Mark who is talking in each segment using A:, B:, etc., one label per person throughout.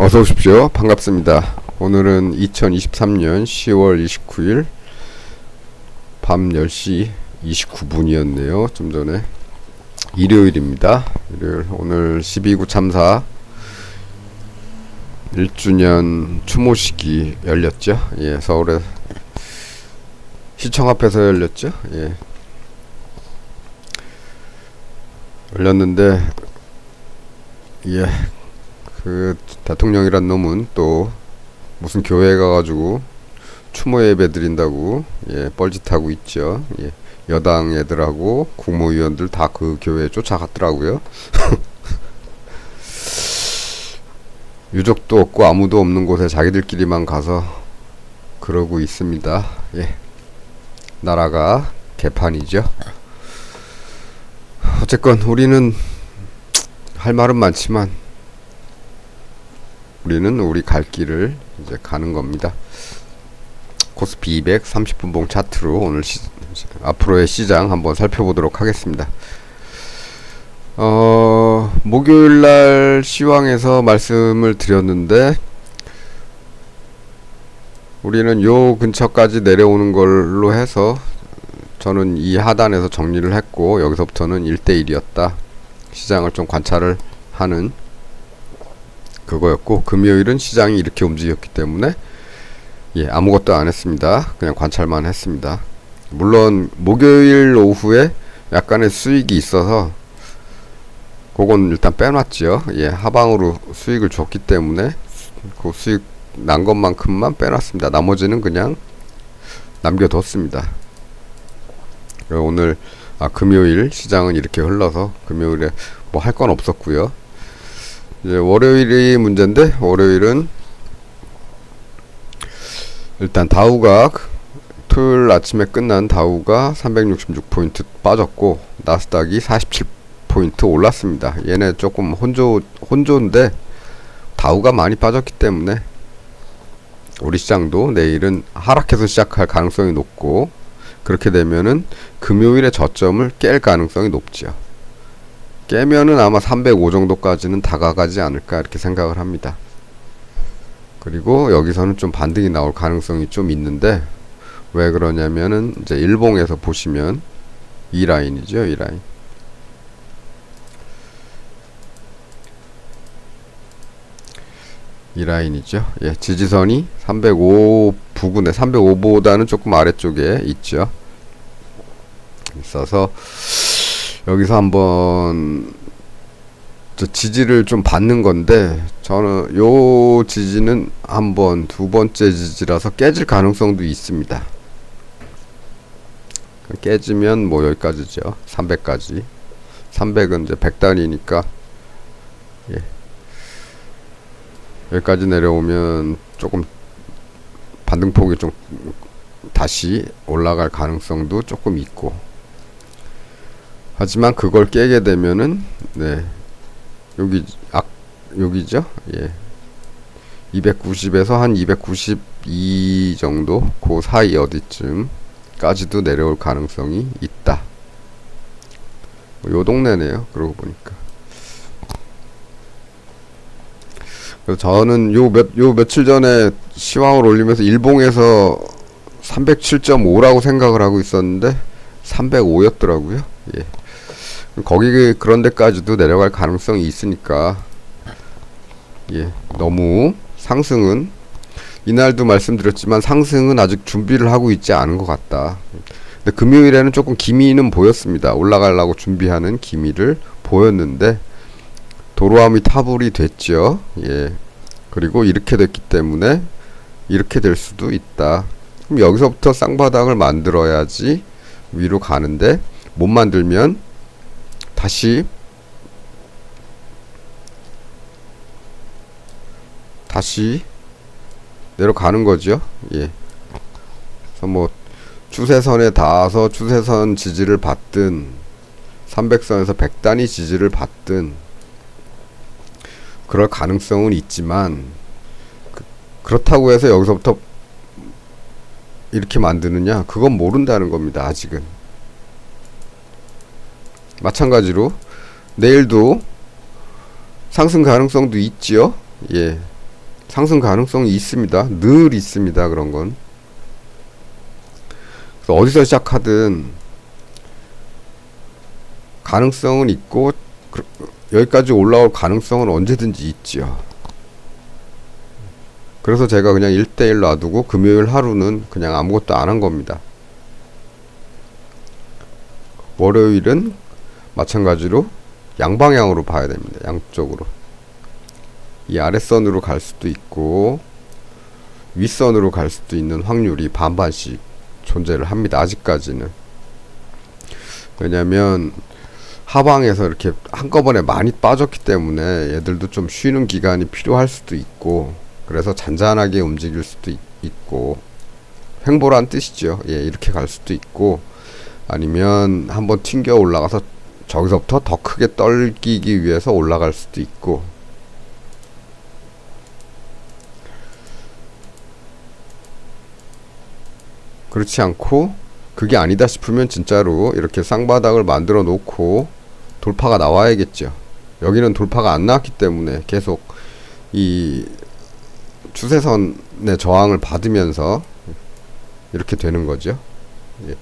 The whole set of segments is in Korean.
A: 어서 오십시오. 반갑습니다. 오늘은 2023년 10월 29일 밤 10시 29분이었네요. 좀 전에 일요일입니다. 일요일 오늘 12구 참사 1주년 추모식이 열렸죠. 예, 서울의 시청 앞에서 열렸죠. 예. 열렸는데 예. 그 대통령이란 놈은 또 무슨 교회 가가지고 추모 예배 드린다고 예 뻘짓하고 있죠. 예 여당 애들하고 국무위원들 다 그 교회에 쫓아갔더라고요. 유족도 없고 아무도 없는 곳에 자기들끼리만 가서 그러고 있습니다. 예 나라가 개판이죠. 어쨌건 우리는 할 말은 많지만 우리는 우리 갈 길을 이제 가는 겁니다. 코스피 200 30분봉 차트로 오늘 시, 앞으로의 시장 한번 살펴보도록 하겠습니다. 어, 목요일 날 시황에서 말씀을 드렸는데 우리는 요 근처까지 내려오는 걸로 해서 저는 이 하단에서 정리를 했고 여기서부터는 1대1이었다. 시장을 좀 관찰을 하는 그거였고 금요일은 시장이 이렇게 움직였기 때문에 예 아무것도 안 했습니다. 그냥 관찰만 했습니다. 물론 목요일 오후에 약간의 수익이 있어서 그건 일단 빼놨죠. 예 하방으로 수익을 줬기 때문에 그 수익 난 것만큼만 빼놨습니다. 나머지는 그냥 남겨뒀습니다. 오늘 아 금요일 시장은 이렇게 흘러서 금요일에 뭐 할 건 없었고요. 이제 월요일이 문제인데 월요일은 일단 다우가 토요일 아침에 끝난 다우가 366포인트 빠졌고 나스닥이 47포인트 올랐습니다. 얘네 조금 혼조 혼조인데 다우가 많이 빠졌기 때문에 우리 시장도 내일은 하락해서 시작할 가능성이 높고 그렇게 되면은 금요일에 저점을 깰 가능성이 높죠. 깨면은 아마 305 정도까지는 다가가지 않을까 이렇게 생각을 합니다. 그리고 여기서는 좀 반등이 나올 가능성이 좀 있는데 왜 그러냐면은 이제 일봉에서 보시면 이 라인이죠, 이 라인. 이 라인이죠. 예, 지지선이 305 부근에 305보다는 조금 아래쪽에 있죠. 있어서 여기서 한번 지지를 좀 받는 건데 저는 요 지지는 한번 두 번째 지지라서 깨질 가능성도 있습니다. 깨지면 뭐 여기까지죠. 300까지. 300은 이제 100단이니까 예. 여기까지 내려오면 조금 반등폭이 좀 다시 올라갈 가능성도 조금 있고 하지만 그걸 깨게 되면은 네. 여기 악 여기죠? 예. 290에서 한 292 정도? 그 사이 어디쯤까지도 내려올 가능성이 있다. 요 동네네요 그러고 보니까. 그래서 저는 요 몇 요 며칠 전에 시황을 올리면서 일봉에서 307.5라고 생각을 하고 있었는데 305였더라고요. 예. 거기 그런 데까지도 내려갈 가능성이 있으니까 예 너무 상승은 이날도 말씀드렸지만 상승은 아직 준비를 하고 있지 않은 것 같다. 근데 금요일에는 조금 기미는 보였습니다. 올라가려고 준비하는 기미를 보였는데 도로함이 타불이 됐죠. 예. 그리고 이렇게 됐기 때문에 이렇게 될 수도 있다. 그럼 여기서부터 쌍바닥을 만들어야지 위로 가는데 못 만들면 다시 다시 내려가는 거죠. 예. 그래서 뭐 추세선에 닿아서 추세선 지지를 받든 300선에서 100단위 지지를 받든 그럴 가능성은 있지만 그, 그렇다고 해서 여기서부터 이렇게 만드느냐 그건 모른다는 겁니다 아직은 마찬가지로 내일도 상승 가능성도 있지요. 예. 상승 가능성이 있습니다. 늘 있습니다. 그런 건. 어디서 시작하든 가능성은 있고 그- 여기까지 올라올 가능성은 언제든지 있지요. 그래서 제가 그냥 1대1 놔두고 금요일 하루는 그냥 아무것도 안 한 겁니다. 월요일은 마찬가지로 양방향으로 봐야 됩니다. 양쪽으로. 이 아랫선으로 갈 수도 있고 윗선으로 갈 수도 있는 확률이 반반씩 존재를 합니다. 아직까지는. 왜냐면 하방에서 이렇게 한꺼번에 많이 빠졌기 때문에 얘들도 좀 쉬는 기간이 필요할 수도 있고 그래서 잔잔하게 움직일 수도 있, 있고 횡보란 뜻이죠. 예, 이렇게 갈 수도 있고 아니면 한번 튕겨 올라가서 저기서부터 더 크게 떨기기 위해서 올라갈 수도 있고 그렇지 않고 그게 아니다 싶으면 진짜로 이렇게 쌍바닥을 만들어 놓고 돌파가 나와야겠죠. 여기는 돌파가 안 나왔기 때문에 계속 이 추세선의 저항을 받으면서 이렇게 되는 거죠. 예.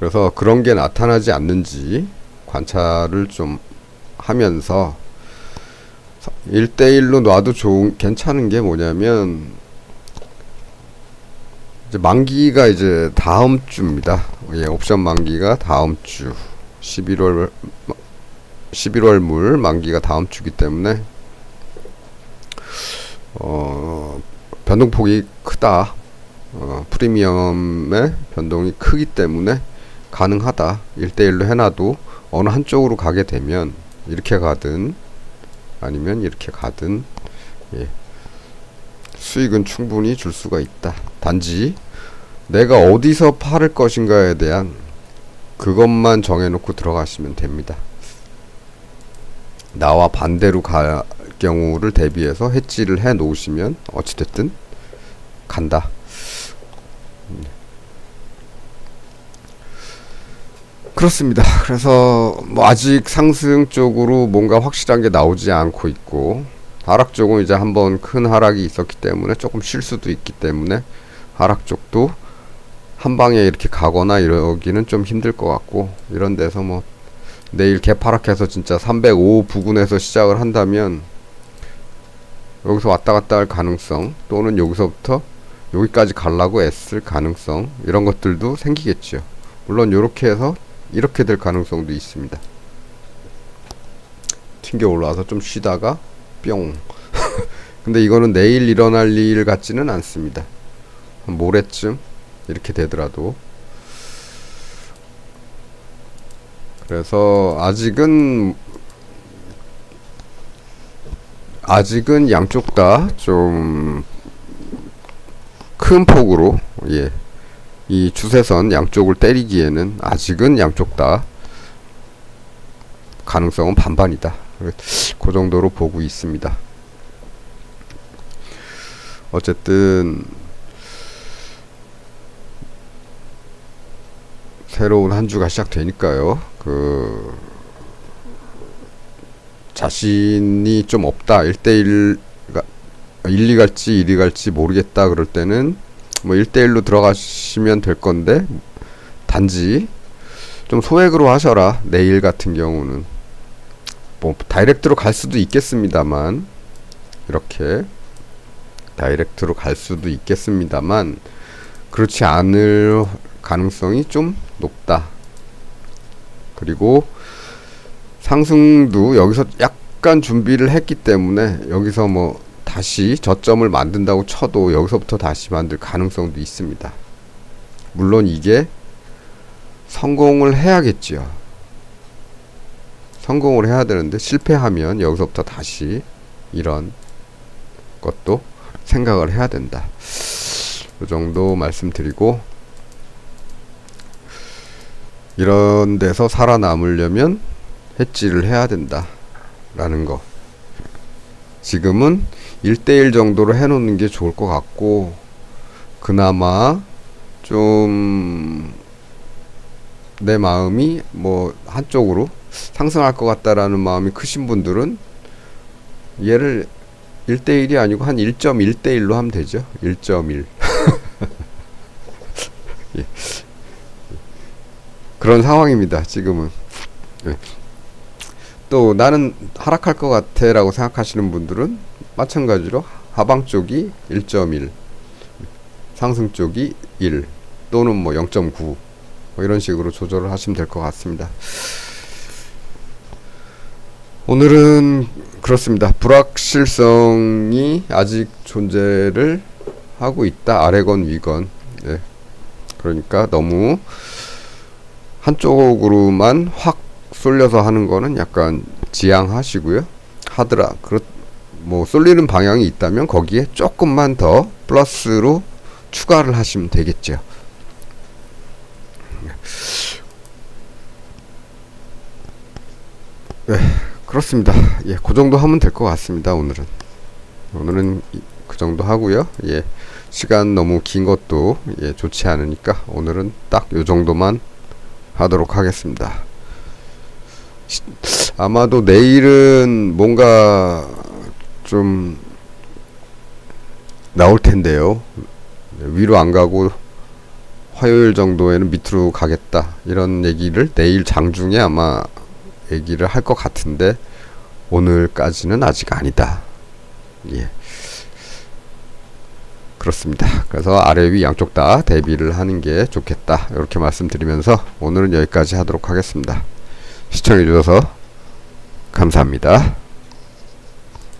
A: 그래서 그런 게 나타나지 않는지 관찰을 좀 하면서 1대1로 놔도 좋은 괜찮은 게 뭐냐면 이제 만기가 이제 다음 주입니다. 예, 옵션 만기가 다음 주 11월 11월 물 만기가 다음 주기 때문에 어 변동폭이 크다. 어, 프리미엄의 변동이 크기 때문에 가능하다. 1대1로 해놔도 어느 한쪽으로 가게 되면 이렇게 가든 아니면 이렇게 가든 예. 수익은 충분히 줄 수가 있다. 단지 내가 어디서 팔을 것인가에 대한 그것만 정해놓고 들어가시면 됩니다. 나와 반대로 갈 경우를 대비해서 해지를 해 놓으시면 어찌됐든 간다. 그렇습니다. 그래서 뭐 아직 상승 쪽으로 뭔가 확실한 게 나오지 않고 있고 하락 쪽은 이제 한번 큰 하락이 있었기 때문에 조금 쉴 수도 있기 때문에 하락 쪽도 한 방에 이렇게 가거나 이러기는 좀 힘들 것 같고 이런 데서 뭐 내일 개파락해서 진짜 305 부근에서 시작을 한다면 여기서 왔다 갔다 할 가능성 또는 여기서부터 여기까지 가려고 애쓸 가능성 이런 것들도 생기겠죠. 물론 이렇게 해서 이렇게 될 가능성도 있습니다. 튕겨 올라와서 좀 쉬다가 뿅. 근데 이거는 내일 일어날 일 같지는 않습니다. 한 모레쯤 이렇게 되더라도 그래서 아직은 아직은 양쪽 다 좀 큰 폭으로 예. 이 추세선 양쪽을 때리기에는 아직은 양쪽 다 가능성은 반반이다. 그 정도로 보고 있습니다. 어쨌든 새로운 한 주가 시작되니까요. 그 자신이 좀 없다. 1대1가 1, 2 갈지 1이 갈지 모르겠다 그럴 때는 뭐 1대1로 들어가시면 될 건데 단지 좀 소액으로 하셔라. 내일 같은 경우는 뭐 다이렉트로 갈 수도 있겠습니다만 이렇게 다이렉트로 갈 수도 있겠습니다만 그렇지 않을 가능성이 좀 높다. 그리고 상승도 여기서 약간 준비를 했기 때문에 여기서 뭐 다시 저점을 만든다고 쳐도 여기서부터 다시 만들 가능성도 있습니다. 물론 이게 성공을 해야겠지요. 성공을 해야 되는데 실패하면 여기서부터 다시 이런 것도 생각을 해야 된다. 이 정도 말씀드리고 이런 데서 살아남으려면 해지를 해야 된다. 라는 거. 지금은 1대1 정도로 해놓는 게 좋을 것 같고, 그나마 좀, 내 마음이 뭐, 한쪽으로 상승할 것 같다라는 마음이 크신 분들은 얘를 1대1이 아니고 한 1.1대1로 하면 되죠. 1.1. 예. 그런 상황입니다. 지금은. 예. 또 나는 하락할 것 같아 라고 생각하시는 분들은 마찬가지로 하방 쪽이 1.1, 상승 쪽이 1 또는 뭐 0.9 뭐 이런 식으로 조절을 하시면 될 것 같습니다. 오늘은 그렇습니다. 불확실성이 아직 존재를 하고 있다. 아래건 위건. 네. 그러니까 너무 한쪽으로만 확 쏠려서 하는 거는 약간 지양하시고요. 하더라. 그렇 뭐 쏠리는 방향이 있다면 거기에 조금만 더 플러스로 추가를 하시면 되겠죠. 네, 그렇습니다. 예, 그 정도 하면 될 것 같습니다. 오늘은 오늘은 이- 그 정도 하고요. 예, 시간 너무 긴 것도 예, 좋지 않으니까 오늘은 딱 요 정도만 하도록 하겠습니다. 시- 아마도 내일은 뭔가 좀 나올 텐데요. 위로 안 가고 화요일 정도에는 밑으로 가겠다 이런 얘기를 내일 장중에 아마 얘기를 할 것 같은데 오늘까지는 아직 아니다. 예. 그렇습니다. 그래서 아래 위 양쪽 다 대비를 하는 게 좋겠다. 이렇게 말씀드리면서 오늘은 여기까지 하도록 하겠습니다. 시청해 주셔서 감사합니다.